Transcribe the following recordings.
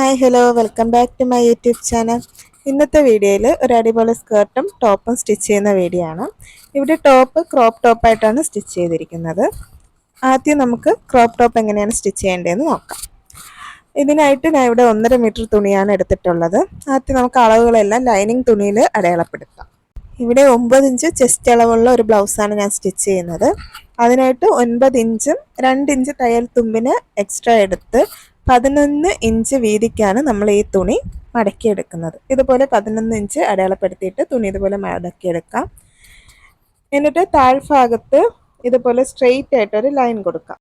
Hi hello welcome back to my YouTube channel ഇന്നത്തെ വീഡിയോയിൽ ഒരു അടിപൊളി സ്കേർട്ടും ടോപ്പും സ്റ്റിച്ച് ചെയ്യുന്ന വീഡിയോ ആണ്. ഇവിടെ ടോപ്പ് ക്രോപ്പ് ടോപ്പായിട്ടാണ് സ്റ്റിച്ച് ചെയ്തിരിക്കുന്നത്. ആദ്യം നമുക്ക് ക്രോപ്പ് ടോപ്പ് എങ്ങനെയാണ് സ്റ്റിച്ച് ചെയ്യേണ്ടതെന്ന് നോക്കാം. ഇതിനായിട്ട് ഞാൻ ഇവിടെ ഒന്നര മീറ്റർ തുണിയാണ് എടുത്തിട്ടുള്ളത്. ആദ്യം നമുക്ക് അളവുകളെല്ലാം ലൈനിങ് തുണിയിൽ അടയാളപ്പെടുത്താം. ഇവിടെ ഒമ്പത് ഇഞ്ച് ചെസ്റ്റ് അളവുള്ള ഒരു ബ്ലൗസാണ് ഞാൻ സ്റ്റിച്ച് ചെയ്യുന്നത്. അതിനായിട്ട് ഒൻപത് ഇഞ്ചും രണ്ട് ഇഞ്ച് തയ്യൽ തുമ്പിന് എക്സ്ട്രാ എടുത്ത് പതിനൊന്ന് ഇഞ്ച് വീതിക്കാണ് നമ്മൾ ഈ തുണി മടക്കിയെടുക്കുന്നത്. ഇതുപോലെ പതിനൊന്ന് ഇഞ്ച് അടയാളപ്പെടുത്തിയിട്ട് തുണി ഇതുപോലെ മടക്കിയെടുക്കാം. എന്നിട്ട് താഴ്ഭാഗത്ത് ഇതുപോലെ സ്ട്രെയിറ്റ് ആയിട്ടൊരു ലൈൻ കൊടുക്കാം.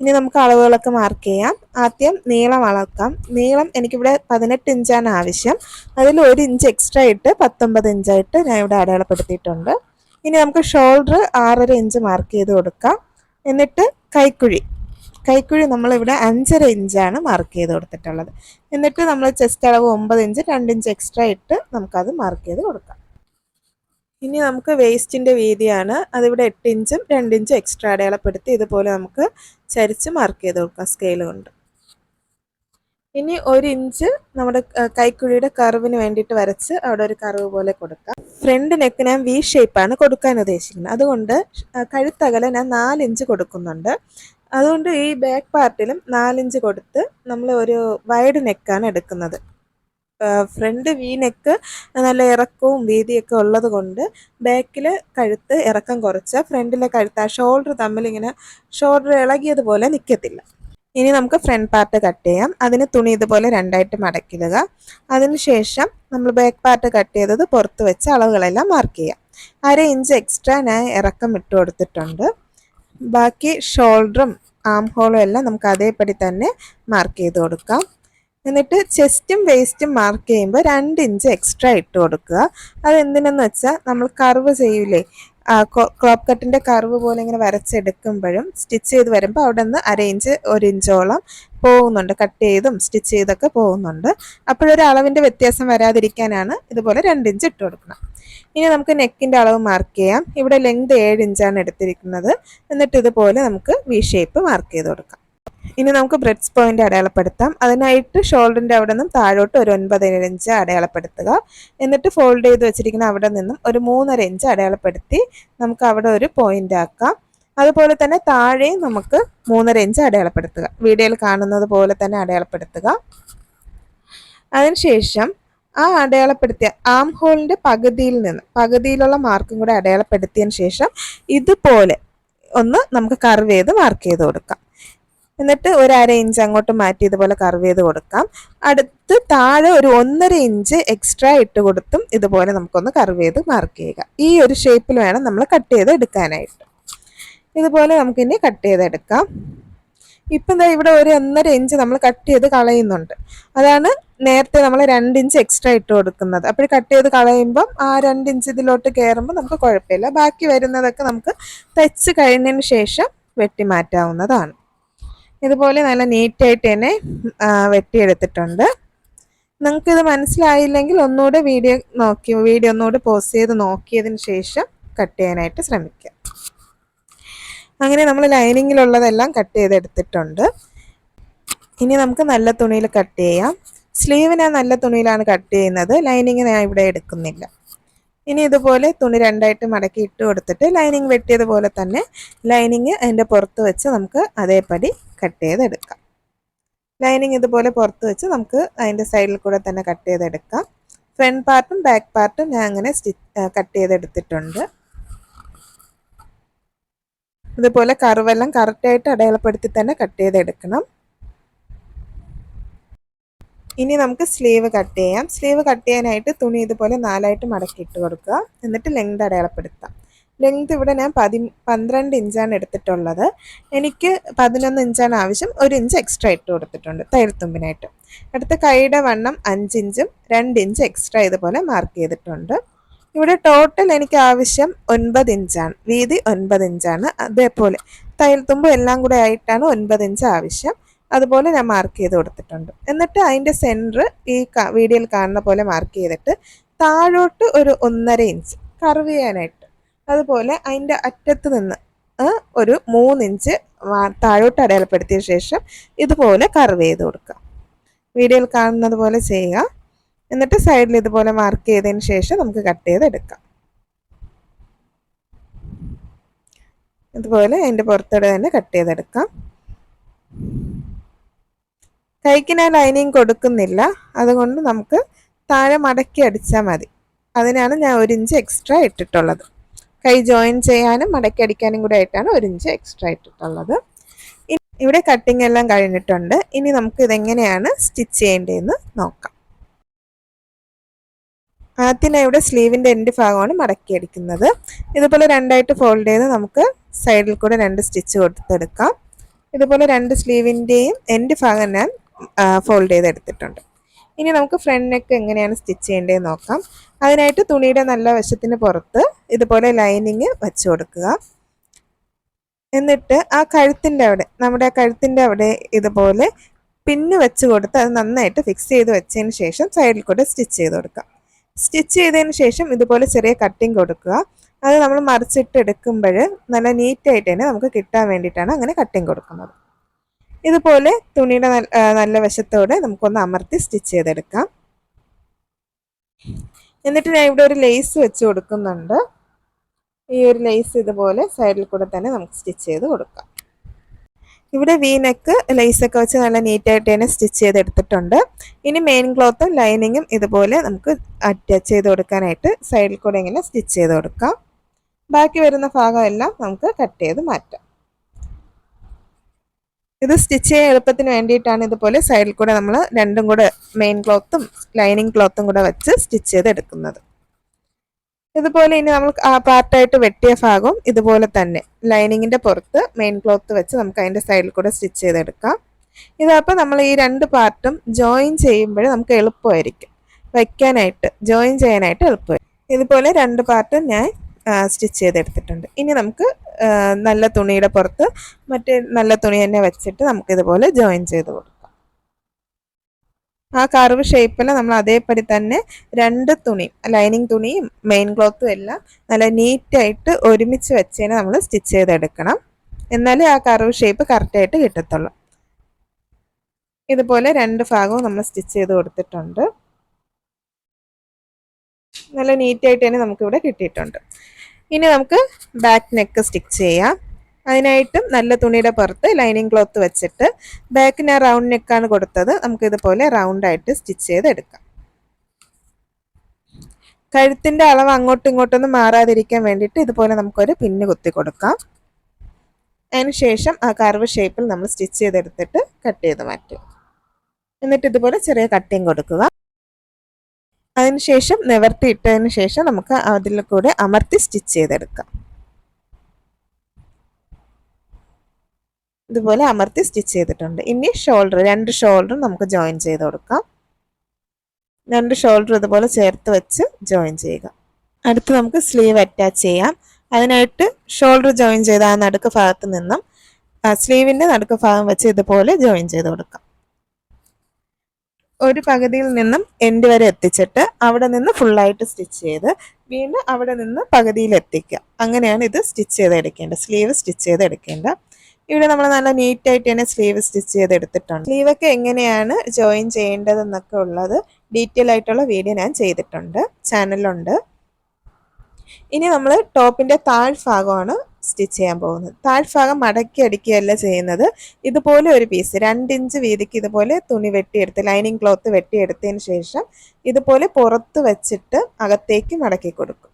ഇനി നമുക്ക് അളവുകളൊക്കെ മാർക്ക് ചെയ്യാം. ആദ്യം നീളം അളക്കാം. നീളം എനിക്കിവിടെ പതിനെട്ട് ഇഞ്ചാണ് ആവശ്യം. അതിൽ ഒരു ഇഞ്ച് എക്സ്ട്രാ ഇട്ട് പത്തൊമ്പത് ഇഞ്ചായിട്ട് ഞാൻ ഇവിടെ അടയാളപ്പെടുത്തിയിട്ടുണ്ട്. ഇനി നമുക്ക് ഷോൾഡർ ആറര ഇഞ്ച് മാർക്ക് ചെയ്ത് കൊടുക്കാം. എന്നിട്ട് കൈക്കുഴി. കൈക്കുഴി നമ്മളിവിടെ അഞ്ചര ഇഞ്ചാണ് മാർക്ക് ചെയ്ത് കൊടുത്തിട്ടുള്ളത്. എന്നിട്ട് നമ്മൾ ചെസ്റ്റ് അളവ് ഒമ്പത് ഇഞ്ച് രണ്ട് ഇഞ്ച് എക്സ്ട്രാ ഇട്ട് നമുക്കത് മാർക്ക് ചെയ്ത് കൊടുക്കാം. ഇനി നമുക്ക് വേസ്റ്റിന്റെ വീതിയാണ്. അതിവിടെ എട്ട് ഇഞ്ചും രണ്ട് ഇഞ്ചും എക്സ്ട്രാ അടയാളപ്പെടുത്തി ഇതുപോലെ നമുക്ക് ചരിച്ച് മാർക്ക് ചെയ്ത് കൊടുക്കാം സ്കെയിൽ കൊണ്ട്. ഇനി ഒരു ഇഞ്ച് നമ്മുടെ കൈക്കുഴിയുടെ കർവിന് വേണ്ടിയിട്ട് വരച്ച് അവിടെ ഒരു കർവ് പോലെ കൊടുക്കാം. ഫ്രണ്ട് നെക്ക് ഞാൻ വി ഷേപ്പാണ് കൊടുക്കാൻ ഉദ്ദേശിക്കുന്നത്. അതുകൊണ്ട് കഴുത്തകല ഞാൻ നാലിഞ്ച് കൊടുക്കുന്നുണ്ട്. അതുകൊണ്ട് ഈ ബാക്ക് പാർട്ടിലും നാലിഞ്ച് കൊടുത്ത് നമ്മൾ ഒരു വൈഡ് നെക്കാണ് എടുക്കുന്നത്. ഫ്രണ്ട് വി നെക്ക് നല്ല ഇറക്കവും വീതിയൊക്കെ ഉള്ളത് കൊണ്ട് ബാക്കിൽ കഴുത്ത് ഇറക്കം കുറച്ച് ഫ്രണ്ടിലെ കഴുത്ത് ആ ഷോൾഡർ തമ്മിൽ ഇങ്ങനെ ഷോൾഡർ ഇളകിയതുപോലെ നിൽക്കത്തില്ല ഇനി നമുക്ക് ഫ്രണ്ട് പാർട്ട് കട്ട് ചെയ്യാം. അതിന് തുണി ഇതുപോലെ രണ്ടായിട്ട് മടക്കിടുക അതിനുശേഷം നമ്മൾ ബാക്ക് പാർട്ട് കട്ട് ചെയ്തത് പുറത്ത് വെച്ച് അളവുകളെല്ലാം മാർക്ക് ചെയ്യാം. അര ഇഞ്ച് എക്സ്ട്രാ ഞാൻ ഇറക്കം ഇട്ട് കൊടുത്തിട്ടുണ്ട്. ബാക്കി ഷോൾഡറും ആം ഹോളും എല്ലാം നമുക്ക് അതേപടി തന്നെ മാർക്ക് ചെയ്ത് കൊടുക്കാം. എന്നിട്ട് ചെസ്റ്റും വേസ്റ്റും മാർക്ക് ചെയ്യുമ്പോൾ രണ്ട് ഇഞ്ച് എക്സ്ട്രാ ഇട്ട് കൊടുക്കുക. അത് എന്തിനെന്ന് വെച്ചാൽ നമ്മൾ കർവ് ചെയ്യൂലേ ക്രോപ്പ് കട്ടിന്റെ കർവ് പോലെ ഇങ്ങനെ വരച്ചെടുക്കുമ്പോഴും സ്റ്റിച്ച് ചെയ്ത് വരുമ്പോൾ അവിടെ നിന്ന് അര ഇഞ്ച് ഇഞ്ചോളം പോകുന്നുണ്ട് കട്ട് ചെയ്തും സ്റ്റിച്ച് ചെയ്തൊക്കെ പോകുന്നുണ്ട് അപ്പോഴൊരു അളവിന്റെ വ്യത്യാസം വരാതിരിക്കാനാണ് ഇതുപോലെ രണ്ട് ഇഞ്ച് ഇട്ട് കൊടുക്കണം ഇനി നമുക്ക് നെക്കിന്റെ അളവ് മാർക്ക് ചെയ്യാം. ഇവിടെ ലെങ്ത് ഏഴ് ഇഞ്ചാണ് എടുത്തിരിക്കുന്നത്. എന്നിട്ട് ഇതുപോലെ നമുക്ക് വി ഷേപ്പ് മാർക്ക് ചെയ്ത് കൊടുക്കാം. ഇനി നമുക്ക് ബ്രെഡ്സ് പോയിന്റ് അടയാളപ്പെടുത്താം. അതിനായിട്ട് ഷോൾഡറിന്റെ അവിടെ നിന്നും താഴോട്ട് ഒരു ഒൻപത് ഇഞ്ച് അടയാളപ്പെടുത്തുക. എന്നിട്ട് ഫോൾഡ് ചെയ്ത് വെച്ചിരിക്കുന്ന അവിടെ നിന്നും ഒരു മൂന്നര ഇഞ്ച് അടയാളപ്പെടുത്തി നമുക്ക് അവിടെ ഒരു പോയിന്റ് ആക്കാം. അതുപോലെ തന്നെ താഴെയും നമുക്ക് മൂന്നര ഇഞ്ച് അടയാളപ്പെടുത്തുക. വീഡിയോയിൽ കാണുന്നത് പോലെ തന്നെ അടയാളപ്പെടുത്തുക. അതിനുശേഷം ആ അടയാളപ്പെടുത്തിയ ആം ഹോളിന്റെ പകുതിയിൽ നിന്ന് പകുതിയിലുള്ള മാർക്കും കൂടെ അടയാളപ്പെടുത്തിയതിന് ശേഷം ഇതുപോലെ ഒന്ന് നമുക്ക് കർവ് ചെയ്ത് മാർക്ക് ചെയ്ത് കൊടുക്കാം. എന്നിട്ട് ഒരു അര ഇഞ്ച് അങ്ങോട്ട് മാറ്റി ഇതുപോലെ കർവ് ചെയ്ത് കൊടുക്കാം. അടുത്ത് താഴെ ഒരു ഒന്നര ഇഞ്ച് എക്സ്ട്രാ ഇട്ട് കൊടുത്തും ഇതുപോലെ നമുക്കൊന്ന് കർവ് ചെയ്ത് മാർക്ക് ചെയ്യുക. ഈ ഒരു ഷേപ്പിൽ വേണം നമ്മൾ കട്ട് ചെയ്ത് എടുക്കാനായിട്ട്. ഇതുപോലെ നമുക്കിനി കട്ട് ചെയ്തെടുക്കാം ഇപ്പം എന്താ ഇവിടെ ഒരു ഒന്നര ഇഞ്ച് നമ്മൾ കട്ട് ചെയ്ത് കളയുന്നുണ്ട്. അതാണ് നേരത്തെ നമ്മൾ രണ്ട് ഇഞ്ച് എക്സ്ട്രാ ഇട്ട് കൊടുക്കുന്നത്. അപ്പോൾ കട്ട് ചെയ്ത് കളയുമ്പം ആ രണ്ട് ഇഞ്ച് ഇതിലോട്ട് കയറുമ്പോൾ നമുക്ക് കുഴപ്പമില്ല. ബാക്കി വരുന്നതൊക്കെ നമുക്ക് തയ്ച്ച് കഴിഞ്ഞതിന് ശേഷം വെട്ടി മാറ്റാവുന്നതാണ്. ഇതുപോലെ നല്ല നീറ്റായിട്ട് തന്നെ വെട്ടിയെടുത്തിട്ടുണ്ട്. നിങ്ങൾക്കിത് മനസ്സിലായില്ലെങ്കിൽ ഒന്നുകൂടെ വീഡിയോ നോക്കി വീഡിയോ ഒന്നുകൂടെ പോസ്റ്റ് ചെയ്ത് നോക്കിയതിന് ശേഷം കട്ട് ചെയ്യാനായിട്ട് ശ്രമിക്കുക അങ്ങനെ നമ്മൾ ലൈനിങ്ങിലുള്ളതെല്ലാം കട്ട് ചെയ്തെടുത്തിട്ടുണ്ട്. ഇനി നമുക്ക് നല്ല തുണിയിൽ കട്ട് ചെയ്യാം. സ്ലീവിന് നല്ല തുണിയിലാണ് കട്ട് ചെയ്യുന്നത്. ലൈനിങ് ഞാൻ ഇവിടെ എടുക്കുന്നില്ല. ഇനി ഇതുപോലെ തുണി രണ്ടായിട്ട് മടക്കി ഇട്ട് കൊടുത്തിട്ട് ലൈനിങ് വെട്ടിയതുപോലെ തന്നെ ലൈനിങ് അതിന്റെ പുറത്ത് വെച്ച് നമുക്ക് അതേപടി കട്ട് ചെയ്തെടുക്കാം. ലൈനിങ് ഇതുപോലെ പുറത്ത് വെച്ച് നമുക്ക് അതിന്റെ സൈഡിൽ കൂടെ തന്നെ കട്ട് ചെയ്തെടുക്കാം. ഫ്രണ്ട് പാർട്ടും ബാക്ക് പാർട്ടും ഞാൻ അങ്ങനെ സ്റ്റിച്ച് കട്ട് ചെയ്തെടുത്തിട്ടുണ്ട്. ഇതുപോലെ കറുവെല്ലാം കറക്റ്റായിട്ട് അടയാളപ്പെടുത്തി തന്നെ കട്ട് ചെയ്തെടുക്കണം. ഇനി നമുക്ക് സ്ലീവ് കട്ട് ചെയ്യാം. സ്ലീവ് കട്ട് ചെയ്യാനായിട്ട് തുണി ഇതുപോലെ നാലായിട്ട് മടക്കി ഇട്ട് കൊടുക്കുക. എന്നിട്ട് ലെങ്ത് അടയാളപ്പെടുത്താം. ലെങ്ത് ഇവിടെ ഞാൻ പതി പന്ത്രണ്ട് ഇഞ്ചാണ് എടുത്തിട്ടുള്ളത്. എനിക്ക് പതിനൊന്ന് ഇഞ്ചാണ് ആവശ്യം. ഒരു ഇഞ്ച് എക്സ്ട്രാ ഇട്ട് കൊടുത്തിട്ടുണ്ട്. തയ്യൽത്തുമ്പിനായിട്ട്. അടുത്ത കൈയുടെ വണ്ണം അഞ്ച് ഇഞ്ചും രണ്ട് ഇഞ്ച് എക്സ്ട്രാ ഇതുപോലെ മാർക്ക് ചെയ്തിട്ടുണ്ട്. ഇവിടെ ടോട്ടൽ എനിക്ക് ആവശ്യം ഒൻപത് ഇഞ്ചാണ്. വീതി ഒൻപത് ഇഞ്ചാണ്. അതേപോലെ തയ്യൽത്തുമ്പ് എല്ലാം കൂടെ ആയിട്ടാണ് ഒൻപത് ഇഞ്ച് ആവശ്യം. അതുപോലെ ഞാൻ മാർക്ക് ചെയ്ത് കൊടുത്തിട്ടുണ്ട്. എന്നിട്ട് അതിന്റെ സെന്റർ ഈ വീഡിയോയിൽ കാണുന്ന പോലെ മാർക്ക് ചെയ്തിട്ട് താഴോട്ട് ഒരു ഒന്നര ഇഞ്ച് കർവ് ചെയ്യാനായിട്ട് അതുപോലെ അതിന്റെ അറ്റത്ത് നിന്ന് ഒരു മൂന്നിഞ്ച് താഴോട്ട് അടയാളപ്പെടുത്തിയ ശേഷം ഇതുപോലെ കർവ് ചെയ്ത് കൊടുക്കുക. വീഡിയോയിൽ കാണുന്നത് പോലെ ചെയ്യുക. എന്നിട്ട് സൈഡിൽ ഇതുപോലെ മാർക്ക് ചെയ്തതിന് ശേഷം നമുക്ക് കട്ട് ചെയ്തെടുക്കാം ഇതുപോലെ അതിന്റെ പുറത്തോടെ തന്നെ കട്ട് ചെയ്തെടുക്കാം കൈക്ക് ഞാൻ ലൈനിങ് കൊടുക്കുന്നില്ല. അതുകൊണ്ട് നമുക്ക് താഴെ മടക്കി അടിച്ചാൽ മതി. അതിനാണ് ഞാൻ ഒരു ഇഞ്ച് എക്സ്ട്രാ ഇട്ടിട്ടുള്ളത്. കൈ ജോയിൻ ചെയ്യാനും മടക്കി അടിക്കാനും കൂടെ ആയിട്ടാണ് ഒരു ഇഞ്ച് എക്സ്ട്രാ ഇട്ടിട്ടുള്ളത്. ഇവിടെ കട്ടിംഗ് എല്ലാം കഴിഞ്ഞിട്ടുണ്ട്. ഇനി നമുക്ക് ഇതെങ്ങനെയാണ് സ്റ്റിച്ച് ചെയ്യേണ്ടതെന്ന് നോക്കാം. ആദ്യമായി ഇവിടെ സ്ലീവിന്റെ എൻഡ് ഭാഗമാണ് മടക്കി അടിക്കുന്നത്. ഇതുപോലെ രണ്ടായിട്ട് ഫോൾഡ് ചെയ്ത് നമുക്ക് സൈഡിൽ കൂടെ രണ്ട് സ്റ്റിച്ച് കൊടുത്തെടുക്കാം. ഇതുപോലെ രണ്ട് സ്ലീവിന്റെയും എൻഡ് ഭാഗം ഞാൻ ഫോൾഡ് ചെയ്തെടുത്തിട്ടുണ്ട്. ഇനി നമുക്ക് ഫ്രണ്ട് നെക്ക് എങ്ങനെയാണ് സ്റ്റിച്ച് ചെയ്യേണ്ടതെന്ന് നോക്കാം. അതിനായിട്ട് തുണിയുടെ നല്ല വശത്തിന് പുറത്ത് ഇതുപോലെ ലൈനിങ് വെച്ച് കൊടുക്കുക. എന്നിട്ട് ആ കഴുത്തിന്റെ അവിടെ നമ്മുടെ ആ കഴുത്തിന്റെ അവിടെ ഇതുപോലെ പിന്ന് വെച്ച് കൊടുത്ത് അത് നന്നായിട്ട് ഫിക്സ് ചെയ്ത് വെച്ചതിന് ശേഷം സൈഡിൽ കൂടെ സ്റ്റിച്ച് ചെയ്ത് കൊടുക്കാം സ്റ്റിച്ച് ചെയ്തതിന് ശേഷം ഇതുപോലെ ചെറിയ കട്ടിങ് കൊടുക്കുക. അത് നമ്മൾ മറിച്ചിട്ട് എടുക്കുമ്പോൾ നല്ല നീറ്റായിട്ട് തന്നെ നമുക്ക് കിട്ടാൻ വേണ്ടിയിട്ടാണ് അങ്ങനെ കട്ടിങ് കൊടുക്കുന്നത്. ഇതുപോലെ തുണിയുടെ നല്ല വശത്തോടെ നമുക്കൊന്ന് അമർത്തി സ്റ്റിച്ച് ചെയ്തെടുക്കാം. എന്നിട്ട് ഞാൻ ഇവിടെ ഒരു ലേസ് വെച്ച് കൊടുക്കുന്നുണ്ട്. ഈ ഒരു ലേസ് ഇതുപോലെ സൈഡിൽ കൂടെ തന്നെ നമുക്ക് സ്റ്റിച്ച് ചെയ്ത് കൊടുക്കാം. ഇവിടെ വി നെക്ക് ലേസൊക്കെ വെച്ച് നല്ല നീറ്റായിട്ട് തന്നെ സ്റ്റിച്ച് ചെയ്തെടുത്തിട്ടുണ്ട്. ഇനി മെയിൻ ക്ലോത്തും ലൈനിങ്ങും ഇതുപോലെ നമുക്ക് അറ്റാച്ച് ചെയ്ത് കൊടുക്കാനായിട്ട് സൈഡിൽ കൂടെ ഇങ്ങനെ സ്റ്റിച്ച് ചെയ്ത് കൊടുക്കാം. ബാക്കി വരുന്ന ഭാഗമെല്ലാം നമുക്ക് കട്ട് ചെയ്ത് മാറ്റാം. ഇത് സ്റ്റിച്ച് ചെയ്യാൻ എളുപ്പത്തിന് വേണ്ടിയിട്ടാണ് ഇതുപോലെ സൈഡിൽ കൂടെ നമ്മൾ രണ്ടും കൂടെ മെയിൻ ക്ലോത്തും ലൈനിങ് ക്ലോത്തും കൂടെ വെച്ച് സ്റ്റിച്ച് ചെയ്ത് എടുക്കുന്നത് ഇതുപോലെ ഇനി നമ്മൾ പാർട്ടായിട്ട് വെട്ടിയ ഭാഗവും ഇതുപോലെ തന്നെ ലൈനിങ്ങിന്റെ പുറത്ത് മെയിൻ ക്ലോത്ത് വെച്ച് നമുക്ക് അതിന്റെ സൈഡിൽ കൂടെ സ്റ്റിച്ച് ചെയ്തെടുക്കാം. ഇതപ്പോൾ നമ്മൾ ഈ രണ്ട് പാർട്ടും ജോയിൻ ചെയ്യുമ്പോൾ നമുക്ക് എളുപ്പമായിരിക്കും. വയ്ക്കാനായിട്ട് ജോയിൻ ചെയ്യാനായിട്ട് എളുപ്പമായിരിക്കും. ഇതുപോലെ രണ്ട് പാർട്ടും ഞാൻ സ്റ്റിച്ച് ചെയ്തെടുത്തിട്ടുണ്ട്. ഇനി നമുക്ക് നല്ല തുണിയുടെ പുറത്ത് മറ്റേ നല്ല തുണി തന്നെ വെച്ചിട്ട് നമുക്കിതുപോലെ ജോയിൻ ചെയ്ത് കൊടുക്കാം. ആ കർവ് ഷേപ്പിൽ നമ്മൾ അതേപടി തന്നെ രണ്ട് തുണി ലൈനിങ് തുണിയും മെയിൻ ക്ലോത്തും എല്ലാം നല്ല നീറ്റായിട്ട് ഒരുമിച്ച് വെച്ചതിനെ നമ്മൾ സ്റ്റിച്ച് ചെയ്തെടുക്കണം. എന്നാലേ ആ കർവ് ഷേപ്പ് കറക്റ്റായിട്ട് കിട്ടത്തുള്ളൂ. ഇതുപോലെ രണ്ട് ഭാഗവും നമ്മൾ സ്റ്റിച്ച് ചെയ്ത് കൊടുത്തിട്ടുണ്ട്. നല്ല നീറ്റായിട്ട് തന്നെ നമുക്കിവിടെ കിട്ടിയിട്ടുണ്ട്. ഇനി നമുക്ക് ബാക്ക് നെക്ക് സ്റ്റിച്ച് ചെയ്യാം. അതിനായിട്ടും നല്ല തുണിയുടെ പുറത്ത് ലൈനിങ് ക്ലോത്ത് വെച്ചിട്ട് ബാക്കിന് റൗണ്ട് നെക്കാണ് കൊടുത്തത്. നമുക്ക് ഇതുപോലെ റൗണ്ടായിട്ട് സ്റ്റിച്ച് ചെയ്തെടുക്കാം കഴുത്തിന്റെ അളവ് അങ്ങോട്ടും ഇങ്ങോട്ടൊന്നും മാറാതിരിക്കാൻ വേണ്ടിയിട്ട് ഇതുപോലെ നമുക്കൊരു പിന്ന് കുത്തി കൊടുക്കാം. അതിനുശേഷം ആ കർവ് ഷേപ്പിൽ നമ്മൾ സ്റ്റിച്ച് ചെയ്തെടുത്തിട്ട് കട്ട് ചെയ്ത് മാറ്റും എന്നിട്ട് ഇതുപോലെ ചെറിയ കട്ടിങ് കൊടുക്കുക. അതിനുശേഷം നിവർത്തി ഇട്ടതിന് ശേഷം നമുക്ക് അതിൽ കൂടെ അമർത്തി സ്റ്റിച്ച് ചെയ്തെടുക്കാം. ഇതുപോലെ അമർത്തി സ്റ്റിച്ച് ചെയ്തിട്ടുണ്ട്. ഇനി ഷോൾഡർ രണ്ട് ഷോൾഡറും നമുക്ക് ജോയിൻ ചെയ്ത് കൊടുക്കാം. രണ്ട് ഷോൾഡർ ഇതുപോലെ ചേർത്ത് വെച്ച് ജോയിൻ ചെയ്യുക. അടുത്ത് നമുക്ക് സ്ലീവ് അറ്റാച്ച് ചെയ്യാം. അതിനായിട്ട് ഷോൾഡർ ജോയിൻ ചെയ്ത ആ നടുക്ക് ഭാഗത്ത് നിന്നും സ്ലീവിന്റെ നടുക്ക് ഭാഗം വെച്ച് ഇതുപോലെ ജോയിൻ ചെയ്ത് കൊടുക്കാം. ഒരു പകുതിയിൽ നിന്നും എൻഡ് വരെ എത്തിച്ചിട്ട് അവിടെ നിന്ന് ഫുള്ളായിട്ട് സ്റ്റിച്ച് ചെയ്ത് വീണ്ടും അവിടെ നിന്ന് പകുതിയിൽ എത്തിക്കുക. അങ്ങനെയാണ് ഇത് സ്റ്റിച്ച് ചെയ്ത് ചെയ്തെടുക്കേണ്ടത്. സ്ലീവ് സ്റ്റിച്ച് ചെയ്ത് ചെയ്തെടുക്കേണ്ടത്. ഇവിടെ നമ്മൾ നല്ല നീറ്റായിട്ട് തന്നെ സ്ലീവ് സ്റ്റിച്ച് ചെയ്ത് എടുത്തിട്ടുണ്ട് സ്ലീവൊക്കെ എങ്ങനെയാണ് ജോയിൻ ചെയ്യേണ്ടതെന്നൊക്കെ ഉള്ളത് ഡീറ്റെയിൽ ആയിട്ടുള്ള വീഡിയോ ഞാൻ ചെയ്തിട്ടുണ്ട്. ചാനലുണ്ട് ഇനി നമ്മൾ ടോപ്പിന്റെ താഴ്ഭാഗമാണ് സ്റ്റിച്ച് ചെയ്യാൻ പോകുന്നത്. താഴ്ഭാഗം മടക്കി അടിക്കുകയല്ല ചെയ്യുന്നത്. ഇതുപോലെ ഒരു പീസ് രണ്ട് ഇഞ്ച് വീതിക്ക് ഇതുപോലെ തുണി വെട്ടിയെടുത്ത് ലൈനിങ് ക്ലോത്ത് വെട്ടിയെടുത്തതിന് ശേഷം ഇതുപോലെ പുറത്ത് വെച്ചിട്ട് അകത്തേക്ക് മടക്കി കൊടുക്കും.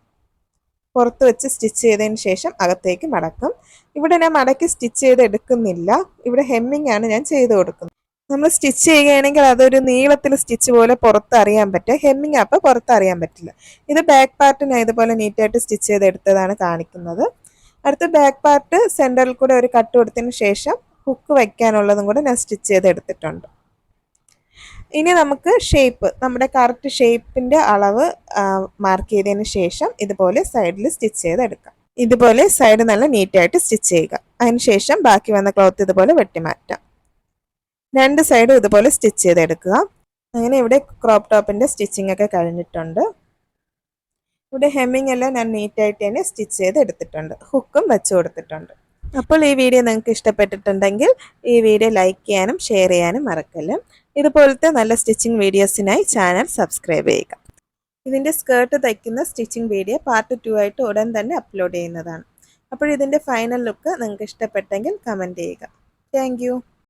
പുറത്ത് വെച്ച് സ്റ്റിച്ച് ചെയ്തതിന് ശേഷം അകത്തേക്ക് മടക്കും. ഇവിടെ ഞാൻ മടക്കി സ്റ്റിച്ച് ചെയ്ത് എടുക്കുന്നില്ല. ഇവിടെ ഹെമ്മിങ് ആണ് ഞാൻ ചെയ്ത് കൊടുക്കുന്നത്. നമ്മൾ സ്റ്റിച്ച് ചെയ്യുകയാണെങ്കിൽ അതൊരു നീളത്തിൽ സ്റ്റിച്ച് പോലെ പുറത്ത് അറിയാൻ പറ്റുക ഹെമ്മിങ് അപ്പോൾ പുറത്ത് അറിയാൻ പറ്റില്ല. ഇത് ബാക്ക് പാർട്ട് ഞാൻ ഇതുപോലെ നീറ്റായിട്ട് സ്റ്റിച്ച് ചെയ്ത് എടുത്തതാണ് കാണിക്കുന്നത്. അടുത്ത ബാക്ക് പാർട്ട് സെന്ററിൽ കൂടെ ഒരു കട്ട് കൊടുത്തതിന് ശേഷം ഹുക്ക് വയ്ക്കാനുള്ളതും കൂടെ ഞാൻ സ്റ്റിച്ച് ചെയ്ത് എടുത്തിട്ടുണ്ട്. ഇനി നമുക്ക് ഷേപ്പ് നമ്മുടെ കറക്റ്റ് ഷേപ്പിന്റെ അളവ് മാർക്ക് ചെയ്തതിന് ശേഷം ഇതുപോലെ സൈഡിൽ സ്റ്റിച്ച് ചെയ്തെടുക്കാം. ഇതുപോലെ സൈഡ് നല്ല നീറ്റായിട്ട് സ്റ്റിച്ച് ചെയ്യുക. അതിനുശേഷം ബാക്കി വന്ന ക്ലോത്ത് ഇതുപോലെ വെട്ടിമാറ്റാം രണ്ട് സൈഡും ഇതുപോലെ സ്റ്റിച്ച് ചെയ്തെടുക്കുക. അങ്ങനെ ഇവിടെ ക്രോപ്പ് ടോപ്പിന്റെ സ്റ്റിച്ചിങ് ഒക്കെ കഴിഞ്ഞിട്ടുണ്ട്. ഇവിടെ ഹെമ്മിങ് എല്ലാം ഞാൻ നീറ്റായിട്ട് തന്നെ സ്റ്റിച്ച് ചെയ്ത് എടുത്തിട്ടുണ്ട് ഹുക്കും വെച്ച് കൊടുത്തിട്ടുണ്ട്. അപ്പോൾ ഈ വീഡിയോ നിങ്ങൾക്ക് ഇഷ്ടപ്പെട്ടിട്ടുണ്ടെങ്കിൽ ഈ വീഡിയോ ലൈക്ക് ചെയ്യാനും ഷെയർ ചെയ്യാനും മറക്കല്ലും. ഇതുപോലത്തെ നല്ല സ്റ്റിച്ചിങ് വീഡിയോസിനായി ചാനൽ സബ്സ്ക്രൈബ് ചെയ്യുക. ഇതിന്റെ സ്കേർട്ട് തയ്ക്കുന്ന സ്റ്റിച്ചിങ് വീഡിയോ പാർട്ട് ടു ആയിട്ട് ഉടൻ തന്നെ അപ്ലോഡ് ചെയ്യുന്നതാണ്. അപ്പോൾ ഇതിന്റെ ഫൈനൽ ലുക്ക് നിങ്ങൾക്ക് ഇഷ്ടപ്പെട്ടെങ്കിൽ കമന്റ് ചെയ്യുക. താങ്ക്